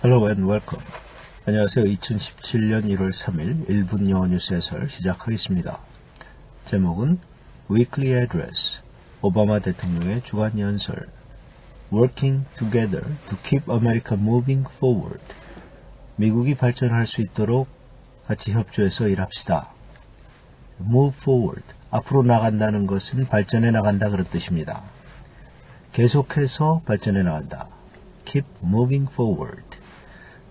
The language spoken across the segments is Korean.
Hello and welcome. 안녕하세요. 2017년 1월 3일 1분 영어 뉴스 해설 시작하겠습니다. 제목은 Weekly Address 오바마 대통령의 주간 연설 Working Together to Keep America Moving Forward 미국이 발전할 수 있도록 같이 협조해서 일합시다. Move Forward 앞으로 나간다는 것은 발전해 나간다 그런 뜻입니다. 계속해서 발전해 나간다. Keep moving forward.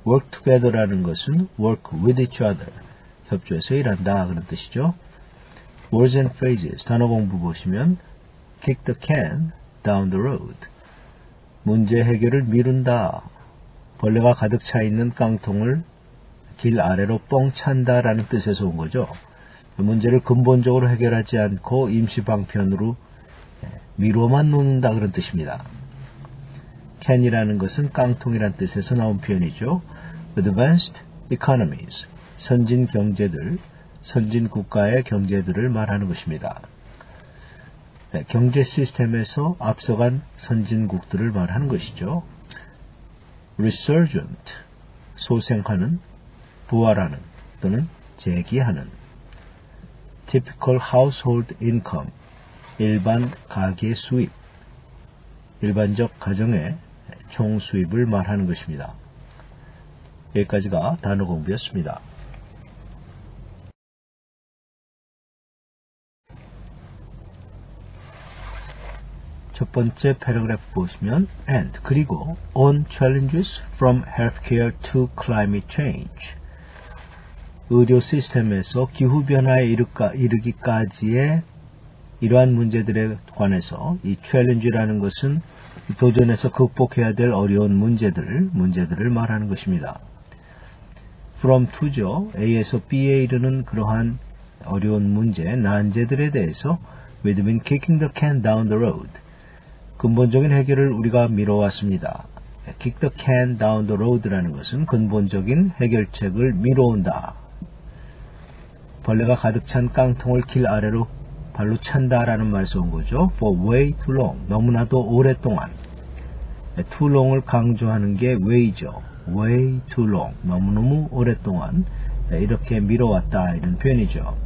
Work together라는 것은 work with each other, 협조해서 일한다 그런 뜻이죠. words and phrases, 단어 공부 보시면 kick the can down the road, 문제 해결을 미룬다, 벌레가 가득 차 있는 깡통을 길 아래로 뻥 찬다 라는 뜻에서 온 거죠. 문제를 근본적으로 해결하지 않고 임시 방편으로 미루어만 놓는다 그런 뜻입니다. Can이라는 것은 깡통이란 뜻에서 나온 표현이죠. advanced economies, 선진 경제들, 선진 국가의 경제들을 말하는 것입니다. 네, 경제 시스템에서 앞서간 선진국들을 말하는 것이죠. resurgent, 소생하는, 부활하는 또는 재기하는 typical household income, 일반 가계 수입, 일반적 가정의 총 수입을 말하는 것입니다. 여기까지가 단어 공부였습니다. 첫 번째 패러그래프 보시면 and 그리고 on challenges from healthcare to climate change 의료 시스템에서 기후 변화에 이르기까지의 이러한 문제들에 관해서 이 challenge라는 것은 도전에서 극복해야 될 어려운 문제들, 문제들을 말하는 것입니다. from to죠. A에서 B에 이르는 그러한 어려운 문제, 난제들에 대해서 we've been kicking the can down the road. 근본적인 해결을 우리가 미뤄왔습니다. kick the can down the road라는 것은 근본적인 해결책을 미뤄온다. 벌레가 가득 찬 깡통을 길 아래로 발로 찬다라는 말에서 온 거죠. for way too long. 너무나도 오랫동안. Too long을 강조하는 게 way죠. way too long. 너무너무 오랫동안 이렇게 미뤄왔다 이런 표현이죠.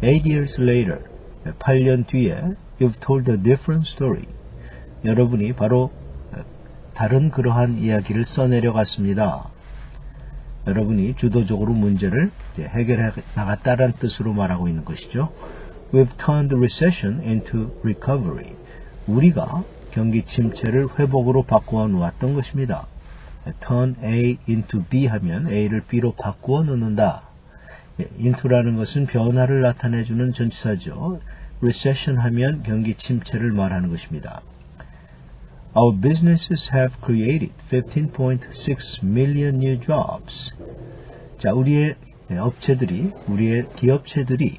8 years later. 8년 뒤에 you've told a different story. 여러분이 바로 다른 그러한 이야기를 써내려 갔습니다. 여러분이 주도적으로 문제를 해결해 나갔다는 뜻으로 말하고 있는 것이죠. We've turned recession into recovery. 우리가 경기 침체를 회복으로 바꾸어 놓았던 것입니다. turn A into B 하면 A를 B로 바꾸어 놓는다. into라는 것은 변화를 나타내주는 전치사죠. recession 하면 경기 침체를 말하는 것입니다. Our businesses have created 15.6 million new jobs. 자, 우리의 업체들이, 우리의 기업체들이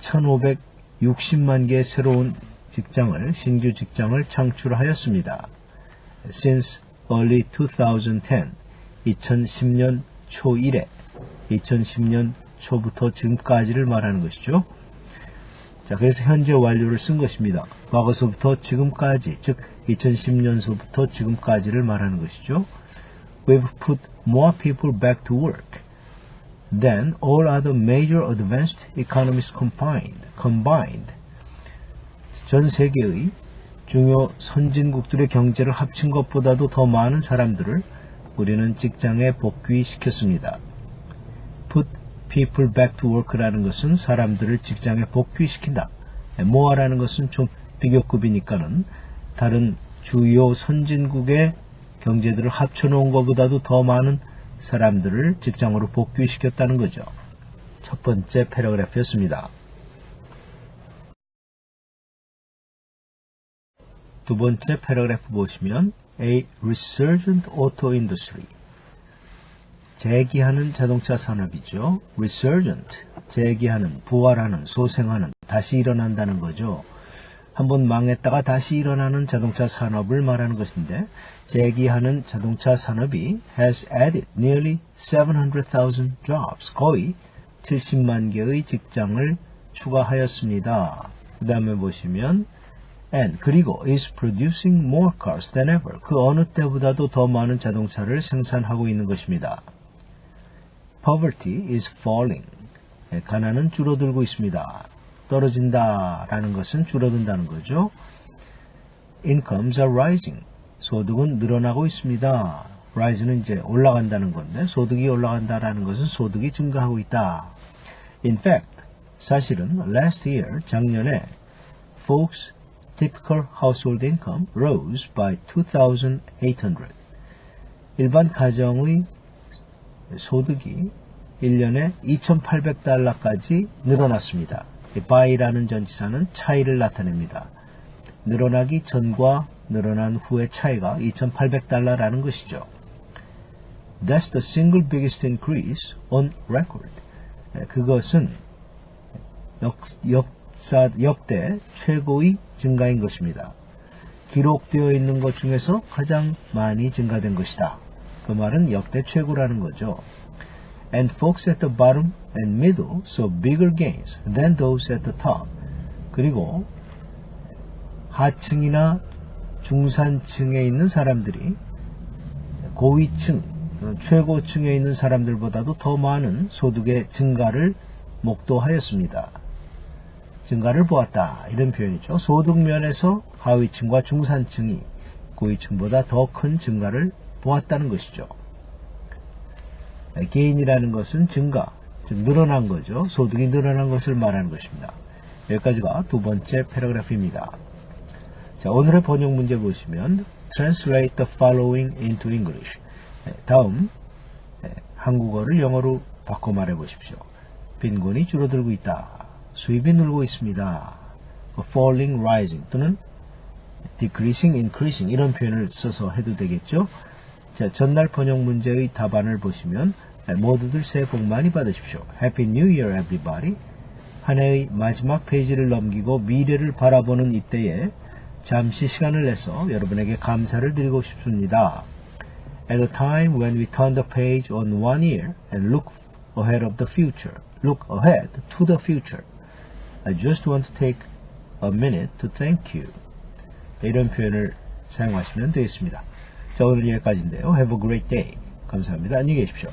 1560만 개의 새로운 직장을, 신규 직장을 창출하였습니다. Since early 2010, 2010년 초 이래, 2010년 초부터 지금까지를 말하는 것이죠. 자, 그래서 현재 완료를 쓴 것입니다. 과거서부터 지금까지, 즉 2010년서부터 지금까지를 말하는 것이죠. We've put more people back to work than all other major advanced economies combined. combined. 전 세계의 중요 선진국들의 경제를 합친 것보다도 더 많은 사람들을 우리는 직장에 복귀시켰습니다. put people back to work라는 것은 사람들을 직장에 복귀시킨다. 모아라는 것은 좀 비교급이니까는 다른 주요 선진국의 경제들을 합쳐놓은 것보다도 더 많은 사람들을 직장으로 복귀시켰다는 거죠. 첫 번째 패러그래프였습니다. 두 번째 패러그래프 보시면 A resurgent auto industry 재기하는 자동차 산업이죠. resurgent 재기하는, 부활하는, 소생하는, 다시 일어난다는 거죠. 한번 망했다가 다시 일어나는 자동차 산업을 말하는 것인데 재기하는 자동차 산업이 has added nearly 700,000 jobs 거의 70만 개의 직장을 추가하였습니다. 그 다음에 보시면 and 그리고 is producing more cars than ever. 그 어느 때보다도 더 많은 자동차를 생산하고 있는 것입니다. Poverty is falling. 예, 가난은 줄어들고 있습니다. 떨어진다라는 것은 줄어든다는 거죠. Incomes are rising. 소득은 늘어나고 있습니다. rise는 이제 올라간다는 건데 소득이 올라간다라는 것은 소득이 증가하고 있다. In fact, 사실은 last year 작년에 folks typical household income rose by 2,800. 일반 가정의 소득이 1년에 2,800달러까지 늘어났습니다. by라는 전치사는 차이를 나타냅니다. 늘어나기 전과 늘어난 후의 차이가 2,800달러라는 것이죠. That's the single biggest increase on record. 그것은 역, 역사, 역대 최고의 증가인 것입니다. 기록되어 있는 것 중에서 가장 많이 증가된 것이다. 그 말은 역대 최고라는 거죠. And folks at the bottom and middle saw bigger gains than those at the top. 그리고 하층이나 중산층에 있는 사람들이 고위층, 최고층에 있는 사람들보다도 더 많은 소득의 증가를 목도하였습니다. 증가를 보았다. 이런 표현이죠. 소득 면에서 하위층과 중산층이 고위층보다 더 큰 증가를 보았다는 것이죠. 개인이라는 것은 증가, 즉 늘어난 거죠. 소득이 늘어난 것을 말하는 것입니다. 여기까지가 두 번째 패러그래프입니다. 자, 오늘의 번역 문제 보시면 Translate the following into English. 다음 한국어를 영어로 바꿔 말해 보십시오. 빈곤이 줄어들고 있다. 수입이 늘고 있습니다. falling, rising 또는 decreasing, increasing 이런 표현을 써서 해도 되겠죠. 자, 전날 번역 문제의 답안을 보시면 모두들 새해 복 많이 받으십시오. Happy New Year everybody. 한 해의 마지막 페이지를 넘기고 미래를 바라보는 이때에 잠시 시간을 내서 여러분에게 감사를 드리고 싶습니다. At a time when we turn the page on one year and look ahead of the future, look ahead to the future. I just want to take a minute to thank you. 이런 표현을 사용하시면 되겠습니다. 자, 오늘 여기까지인데요. Have a great day. 감사합니다. 안녕히 계십시오.